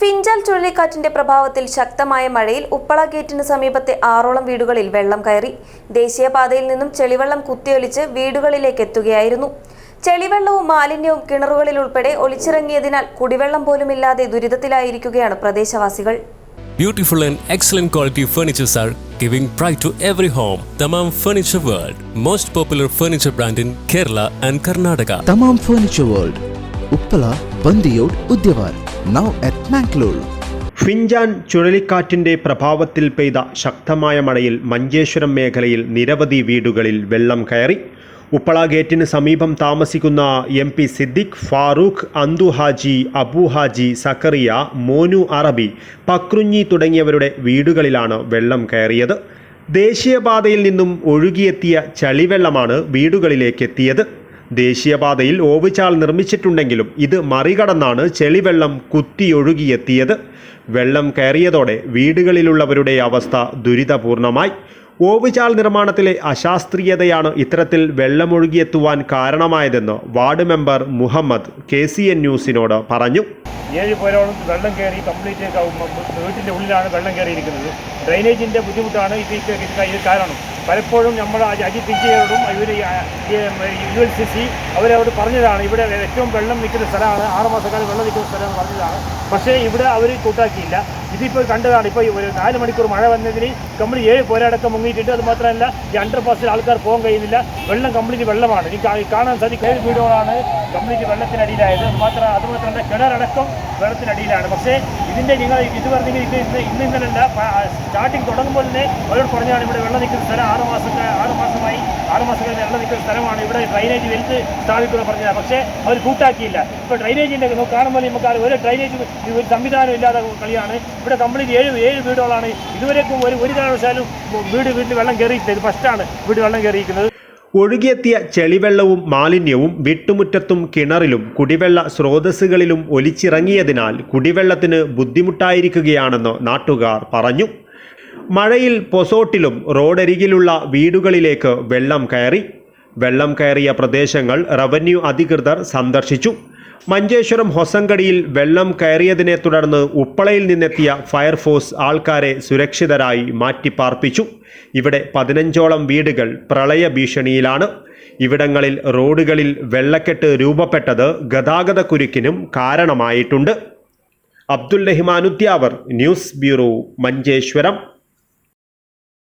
ഫിഞ്ചാൽ ചുഴലിക്കാറ്റിന്റെ പ്രഭാവത്തിൽ ശക്തമായ മഴയിൽ ഉപ്പള ഗേറ്റിന് സമീപത്തെ ആറോളം വീടുകളിൽ വെള്ളം കയറി ദേശീയപാതയിൽ നിന്നും ചെളിവെള്ളം കുത്തിയൊലിച്ച് വീടുകളിലേക്ക് എത്തുകയായിരുന്നു ചെളിവെള്ളവും മാലിന്യവും കിണറുകളിൽ ഉൾപ്പെടെ ഒളിച്ചിറങ്ങിയതിനാൽ കുടിവെള്ളം പോലുമില്ലാതെ ദുരിതത്തിലായിരിക്കുകയാണ് പ്രദേശവാസികൾ Beautiful and excellent quality furnitures are giving pride to every home. Tamam Furniture World, most popular furniture brand in Kerala and Karnataka. Thamam furniture world Uppala Bandiyod Udyavar. Now at Mangalore Fengal ചുഴലിക്കാറ്റിന്റെ പ്രഭാവത്തിൽ പെയ്ത ശക്തമായ മഴയിൽ മഞ്ചേശ്വരം മേഖലയിൽ നിരവധി വീടുകളിൽ വെള്ളം കയറി. ഉപ്പള ഗേറ്റിന് സമീപം താമസിക്കുന്ന എം പി സിദ്ദിഖ് ഫാറൂഖ് അന്തു ഹാജി അബു ഹാജി സക്കറിയ മോനു അറബി പക്രുഞ്ഞി തുടങ്ങിയവരുടെ വീടുകളിലാണ് വെള്ളം കയറിയത്. ദേശീയപാതയിൽ നിന്നും ഒഴുകിയെത്തിയ ചളിവെള്ളമാണ് വീടുകളിലേക്ക് എത്തിയത് ദേശീയപാതയിൽ ഓവുചാൽ നിർമ്മിച്ചിട്ടുണ്ടെങ്കിലും ഇത് മറികടന്നാണ് ചെളിവെള്ളം കുത്തിയൊഴുകിയെത്തിയത്. വെള്ളം കയറിയതോടെ വീടുകളിലുള്ളവരുടെ അവസ്ഥ ദുരിതപൂർണമായി. ഓവുചാൽ നിർമ്മാണത്തിലെ അശാസ്ത്രീയതയാണ് ഇത്തരത്തിൽ വെള്ളമൊഴുകിയെത്തുവാൻ കാരണമായതെന്ന് ward member Muhammad K C N ന്യൂസിനോട് പറഞ്ഞു. ഏഴ് പേരോളം വെള്ളം കയറി കംപ്ലീറ്റ് വീട്ടിന്റെ ഉള്ളിലാണ് വെള്ളം കയറിയിരിക്കുന്നത്. ഡ്രൈനേജിന്റെ ബുദ്ധിമുട്ടാണ് ഇത് കാരണം. പലപ്പോഴും നമ്മൾ അജിത് വിജയോടും ഇവർ യു എൽ സി സി അവരവരോട് പറഞ്ഞതാണ്. ഇവിടെ ഏറ്റവും വെള്ളം നിൽക്കുന്ന സ്ഥലമാണ്. ആറ് മാസക്കാലം വെള്ളം നിൽക്കുന്ന സ്ഥലമാണ് പറഞ്ഞതാണ്. പക്ഷേ ഇവിടെ അവർ കൂട്ടാക്കിയില്ല. ഇതിപ്പോൾ കണ്ടതാണ് ഇപ്പോൾ ഒരു നാല് മണിക്കൂർ മഴ വന്നതിന് കമ്പനി ഏഴ് പോരാടക്കം മുങ്ങിയിട്ടുണ്ട്. അത് മാത്രമല്ല ഈ അണ്ടർ പാസിൽ ആൾക്കാർ പോകാൻ കഴിയുന്നില്ല. വെള്ളം കംപ്ലീറ്റ് വെള്ളമാണ്. എനിക്ക് കാണാൻ സാധിക്കും ഏഴ് വീടുകളാണ് കമ്പനിക്ക് വെള്ളത്തിനടിയിലായത് അത് മാത്രം അത് മാത്രമല്ല കിണറടക്കം വെള്ളത്തിനടിയിലാണ് പക്ഷേ ഇതിന്റെ നിങ്ങൾ ഇത് പറഞ്ഞെങ്കിൽ ഇന്ന് ഇന്ന് ഇന്നലല്ല സ്റ്റാർട്ടിങ് തുടങ്ങുമ്പോൾ തന്നെ അവരോട് പറഞ്ഞാണ് ഇവിടെ വെള്ളം നിൽക്കുന്ന സ്ഥലം ആറ് മാസത്തെ കഴിഞ്ഞ് വെള്ളം നിൽക്കുന്ന സ്ഥലമാണ് ഇവിടെ ഡ്രൈനേജ് വലുത് സ്ഥാപിക്കുക പറഞ്ഞത്. പക്ഷേ അവർ കൂട്ടാക്കിയില്ല. ഇപ്പോൾ ഡ്രൈനേജിന്റെ കാണുമ്പോൾ നമുക്ക് ഒരു ഡ്രൈനേജ് ഒരു സംവിധാനം ഇല്ലാതെ കളിയാണ്. ഇവിടെ കംപ്ലീറ്റ് ഏഴ് ഏഴ് വീടുകളാണ്. ഇതുവരെക്കും ഒരു ഒരു കാരണവശാലും വീട് വീട്ടിൽ വെള്ളം കയറിയിട്ടില്ല ഇത് ഫസ്റ്റാണ് വീട് വെള്ളം കയറിയിരിക്കുന്നത് ഒഴുകിയെത്തിയ ചെളിവെള്ളവും മാലിന്യവും വീട്ടുമുറ്റത്തും കിണറിലും കുടിവെള്ള സ്രോതസ്സുകളിലും ഒലിച്ചിറങ്ങിയതിനാൽ കുടിവെള്ളത്തിന് ബുദ്ധിമുട്ടായിരിക്കുകയാണെന്ന് നാട്ടുകാർ പറഞ്ഞു. മഴയിൽ പൊസോട്ടിലും റോഡരികിലുള്ള വീടുകളിലേക്ക് വെള്ളം കയറി. വെള്ളം കയറിയ പ്രദേശങ്ങൾ റവന്യൂ അധികൃതർ സന്ദർശിച്ചു. മഞ്ചേശ്വരം ഹൊസങ്കടിയിൽ വെള്ളം കയറിയതിനെ തുടർന്ന് ഉപ്പളയിൽ നിന്നെത്തിയ ഫയർഫോഴ്സ് ആൾക്കാരെ സുരക്ഷിതരായി മാറ്റിപ്പാർപ്പിച്ചു. ഇവിടെ പതിനഞ്ചോളം വീടുകൾ പ്രളയ ഭീഷണിയിലാണ്. ഇവിടങ്ങളിൽ റോഡുകളിൽ വെള്ളക്കെട്ട് രൂപപ്പെട്ടത് ഗതാഗത കുരുക്കിനും കാരണമായിട്ടുണ്ട്. Abdul Rahman Udyavar news bureau Manjeshwaram.